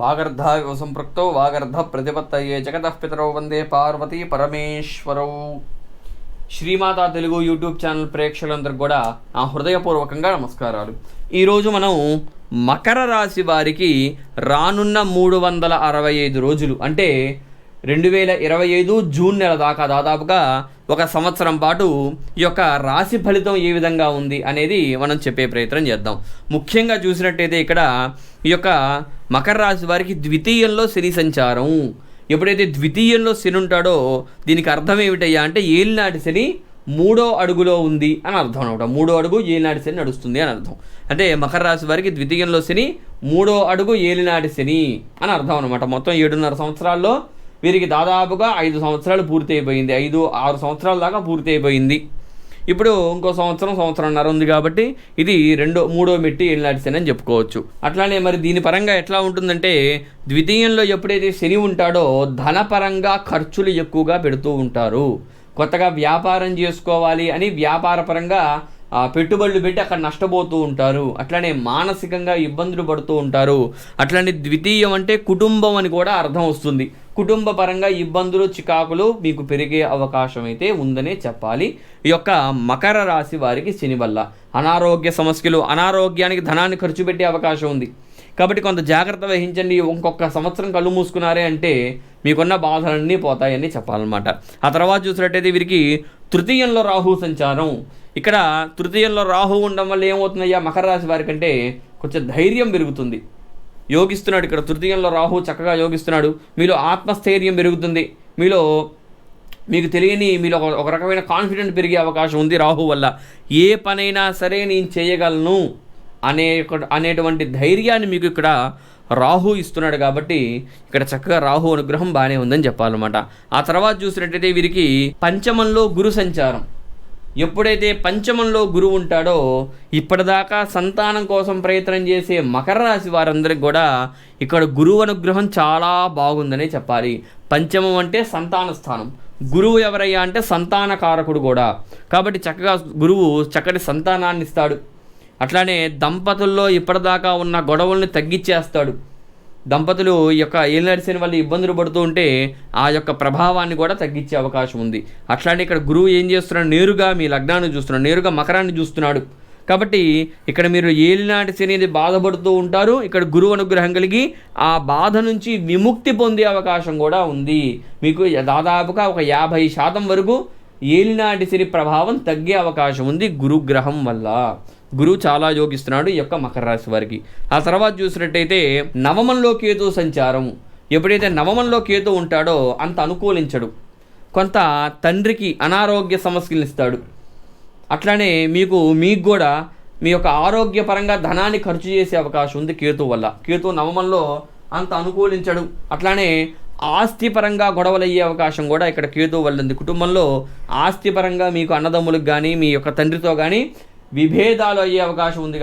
వాగర్ధావివ సంపృక్తౌ వాగర్ధ ప్రతిపత్తయే జగతః పితరౌ వందే పార్వతీ పరమేశ్వరౌ. శ్రీమాత తెలుగు యూట్యూబ్ ఛానల్ ప్రేక్షకులందరికీ కూడా నా హృదయపూర్వకంగా నమస్కారాలు. ఈరోజు మనం మకర రాశి వారికి రానున్న మూడు వందల అరవై ఐదు రోజులు అంటే రెండు వేల ఇరవై ఐదు జూన్ నెల దాకా దాదాపుగా ఒక సంవత్సరం పాటు ఈ యొక్క రాశి ఫలితం ఏ విధంగా ఉంది అనేది మనం చెప్పే ప్రయత్నం చేద్దాం. ముఖ్యంగా చూసినట్టయితే ఇక్కడ ఈ యొక్క మకర రాశి వారికి ద్వితీయంలో శని సంచారం. ఎప్పుడైతే ద్వితీయంలో శని ఉంటాడో దీనికి అర్థం ఏమిటయ్యా అంటే ఏలినాటి శని మూడో అడుగులో ఉంది అని అర్థం అనమాట. మూడో అడుగు ఏలినాటి శని నడుస్తుంది అని అర్థం. అంటే మకర రాశి వారికి ద్వితీయంలో శని మూడో అడుగు ఏలినాటి శని అని అర్థం అనమాట. మొత్తం ఏడున్నర సంవత్సరాల్లో వీరికి దాదాపుగా ఐదు సంవత్సరాలు పూర్తి అయిపోయింది ఐదు ఆరు సంవత్సరాల దాకా పూర్తి అయిపోయింది ఇప్పుడు ఇంకో సంవత్సరం సంవత్సరంన్నర ఉంది కాబట్టి ఇది రెండో మూడో మెట్టి ఏలినాటి అని చెప్పుకోవచ్చు. అట్లానే మరి దీని పరంగా ఎట్లా ఉంటుందంటే ద్వితీయంలో ఎప్పుడైతే శని ఉంటాడో ధనపరంగా ఖర్చులు ఎక్కువగా పెడుతూ ఉంటారు. కొత్తగా వ్యాపారం చేసుకోవాలి అని వ్యాపారపరంగా ఆ, పెట్టుబడులు పెట్టి అక్కడ నష్టపోతూ ఉంటారు. అట్లానే మానసికంగా ఇబ్బందులు పడుతూ ఉంటారు. అట్లానే ద్వితీయం అంటే కుటుంబం అని కూడా అర్థం వస్తుంది. కుటుంబ పరంగా ఇబ్బందులు చికాకులు మీకు పెరిగే అవకాశం అయితే ఉందనే చెప్పాలి. ఈ యొక్క మకర రాశి వారికి శని వల్ల అనారోగ్య సమస్యలు అనారోగ్యానికి ధనాన్ని ఖర్చు పెట్టే అవకాశం ఉంది. కాబట్టి కొంత జాగ్రత్త వహించండి. ఇంకొక సంవత్సరం కళ్ళు మూసుకున్నారే అంటే మీకున్న బాధలన్నీ పోతాయని చెప్పాలన్నమాట. ఆ తర్వాత చూసినట్టయితే వీరికి తృతీయంలో రాహు సంచారం. ఇక్కడ తృతీయంలో రాహు ఉండడం వల్ల ఏమవుతుందయ్యా? మకర రాశి వారికంటే కొంచెం ధైర్యం పెరుగుతుంది. యోగిస్తున్నాడు ఇక్కడ. తృతీయంలో రాహు చక్కగా యోగిస్తున్నాడు. మీలో ఆత్మస్థైర్యం పెరుగుతుంది. మీలో మీకు తెలియని మీలో ఒక- ఒక రకమైన కాన్ఫిడెంట్ పెరిగే అవకాశం ఉంది రాహు వల్ల. ఏ పనైనా సరే నేను చేయగలను అనే అనేటువంటి ధైర్యాన్ని మీకు ఇక్కడ రాహు ఇస్తున్నాడు కాబట్టి ఇక్కడ చక్కగా రాహు అనుగ్రహం బాగానే ఉందని చెప్పాలన్నమాట. ఆ తర్వాత చూసినట్టయితే వీరికి పంచమంలో గురు సంచారం. ఎప్పుడైతే పంచమంలో గురువు ఉంటాడో ఇప్పటిదాకా సంతానం కోసం ప్రయత్నం చేసే మకర రాశి వారందరికి కూడా ఇక్కడ గురువు అనుగ్రహం చాలా బాగుందనే చెప్పాలి. పంచమం అంటే సంతాన స్థానం. గురువు ఎవరయ్యా అంటే సంతానకారకుడు కూడా. కాబట్టి చక్కగా గురువు చక్కటి సంతానాన్ని ఇస్తాడు. అట్లానే దంపతుల్లో ఇప్పటిదాకా ఉన్న గొడవల్ని తగ్గించేస్తాడు. దంపతులు ఈ యొక్క ఏలినడిసిన వల్ల ఇబ్బందులు పడుతూ ఉంటే ఆ యొక్క ప్రభావాన్ని కూడా తగ్గించే అవకాశం ఉంది. అట్లానే ఇక్కడ గురువు ఏం చేస్తున్నాడు? నేరుగా మీ లగ్నాన్ని చూస్తున్నాడు. నేరుగా మకరాన్ని చూస్తున్నాడు. కాబట్టి ఇక్కడ మీరు ఏలినాటి శనిది బాధపడుతూ ఉంటారు. ఇక్కడ గురువు అనుగ్రహం కలిగి ఆ బాధ నుంచి విముక్తి పొందే అవకాశం కూడా ఉంది. మీకు దాదాపుగా ఒక యాభై శాతం వరకు ఏలినాటి శని ప్రభావం తగ్గే అవకాశం ఉంది గురుగ్రహం వల్ల. గురువు చాలా యోగిస్తున్నాడు ఈ యొక్క మకర రాశి వారికి. ఆ తర్వాత చూసినట్టయితే నవమంలో కేతు సంచారం. ఎప్పుడైతే నవమంలో కేతు ఉంటాడో అంత అనుకూలించడు. కొంత తండ్రికి అనారోగ్య సమస్యలు ఇస్తాడు అట్లానే మీకు మీకు కూడా మీ యొక్క ఆరోగ్యపరంగా ధనాన్ని ఖర్చు చేసే అవకాశం ఉంది కేతు వల్ల. కేతు నవమంలో అంత అనుకూలించడు. అట్లానే ఆస్తిపరంగా గొడవలయ్యే అవకాశం కూడా ఇక్కడ కేతు వల్ల ఉంది. కుటుంబంలో ఆస్తిపరంగా మీకు అన్నదమ్ములకు కానీ మీ యొక్క తండ్రితో కానీ విభేదాలు అయ్యే అవకాశం ఉంది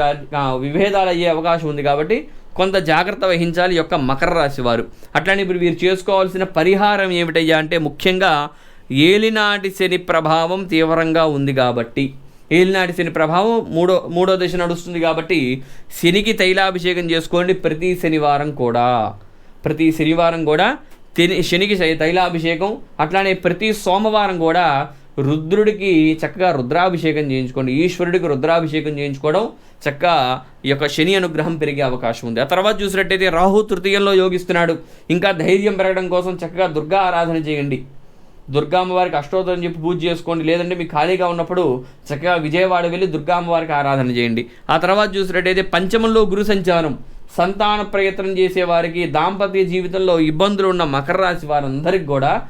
విభేదాలు అయ్యే అవకాశం ఉంది కాబట్టి కొంత జాగ్రత్త వహించాలి యొక్క మకర రాశి వారు. అట్లానే ఇప్పుడు వీరు చేసుకోవాల్సిన పరిహారం ఏమిటయ్యా అంటే ముఖ్యంగా ఏలినాటి శని ప్రభావం తీవ్రంగా ఉంది కాబట్టి. ఏలినాటి శని ప్రభావం మూడో మూడో దశ నడుస్తుంది కాబట్టి శనికి తైలాభిషేకం చేసుకోండి ప్రతి శనివారం కూడా. ప్రతి శనివారం కూడా శని శనికి శై- తైలాభిషేకం అట్లానే ప్రతి సోమవారం కూడా రుద్రుడికి చక్కగా రుద్రాభిషేకం చేయించుకోండి. ఈశ్వరుడికి రుద్రాభిషేకం చేయించుకోవడం చక్కగా ఈ యొక్క శని అనుగ్రహం పెరిగే అవకాశం ఉంది. ఆ తర్వాత చూసినట్టయితే రాహు తృతీయంలో యోగిస్తున్నాడు. ఇంకా ధైర్యం పెరగడం కోసం చక్కగా దుర్గా ఆరాధన చేయండి. దుర్గామ్మవారికి అష్టోత్తరం చెప్పి పూజ చేసుకోండి. లేదంటే మీకు ఖాళీగా ఉన్నప్పుడు చక్కగా విజయవాడ వెళ్ళి దుర్గామ్మవారికి ఆరాధన చేయండి. ఆ తర్వాత చూసినట్టయితే పంచమంలో గురు సంచారం. సంతాన ప్రయత్నం చేసే వారికి దాంపత్య జీవితంలో ఇబ్బందులు ఉన్న మకర రాశి వారందరికి కూడా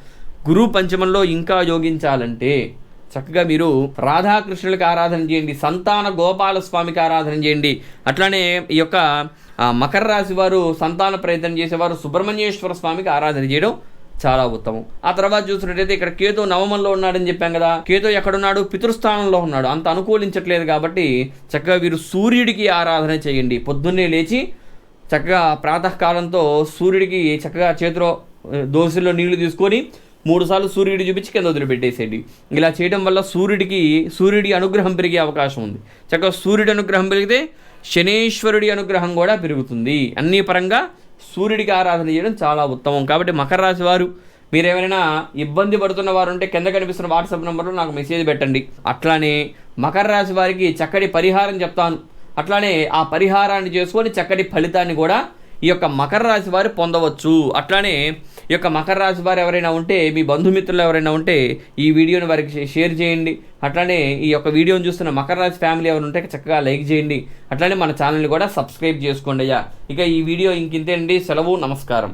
గురు పంచమంలో ఇంకా యోగించాలంటే చక్కగా మీరు రాధాకృష్ణులకి ఆరాధన చేయండి సంతాన గోపాల స్వామికి ఆరాధన చేయండి. అట్లానే ఈ యొక్క మకర రాశి వారు సంతాన ప్రయత్నం చేసేవారు సుబ్రహ్మణ్యేశ్వర స్వామికి ఆరాధన చేయడం చాలా ఉత్తమం. ఆ తర్వాత చూసినట్టయితే ఇక్కడ కేతు నవమంలో ఉన్నాడని చెప్పాం కదా. కేతు ఎక్కడున్నాడు? పితృస్థానంలో ఉన్నాడు. అంత అనుకూలించట్లేదు కాబట్టి చక్కగా వీరు సూర్యుడికి ఆరాధన చేయండి. పొద్దున్నే లేచి చక్కగా ప్రాతకాలంతో సూర్యుడికి చక్కగా చేతిలో దోశలో నీళ్ళు తీసుకొని మూడు సార్లు సూర్యుడి చూపించి కింద వదిలిపెట్టేసేయండి. ఇలా చేయడం వల్ల సూర్యుడికి సూర్యుడి అనుగ్రహం పెరిగే అవకాశం ఉంది. చక్కగా సూర్యుడి అనుగ్రహం పెరిగితే శనేశ్వరుడి అనుగ్రహం కూడా పెరుగుతుంది. అన్ని పరంగా సూర్యుడికి ఆరాధన చేయడం చాలా ఉత్తమం. కాబట్టి మకర రాశి వారు మీరు ఏమైనా ఇబ్బంది పడుతున్న వారు ఉంటే కింద కనిపిస్తున్న వాట్సాప్ నెంబర్లో నాకు మెసేజ్ పెట్టండి. అట్లానే మకర రాశి వారికి చక్కటి పరిహారం చెప్తాను. అట్లానే ఆ పరిహారాన్ని చేసుకొని చక్కటి ఫలితాన్ని కూడా ఈ యొక్క మకర రాశి వారు పొందవచ్చు. అట్లానే ఈ యొక్క మకర రాశి వారు ఎవరైనా ఉంటే మీ బంధుమిత్రులు ఎవరైనా ఉంటే ఈ వీడియోని వారికి షేర్ చేయండి. అట్లానే ఈ యొక్క వీడియోని చూస్తున్న మకర రాశి ఫ్యామిలీ ఎవరు ఉంటే చక్కగా లైక్ చేయండి. అట్లానే మన ఛానల్ని కూడా సబ్స్క్రైబ్ చేసుకోండి అయ్యా. ఇక ఈ వీడియో ఇంకింతే అండి. సెలవు నమస్కారం.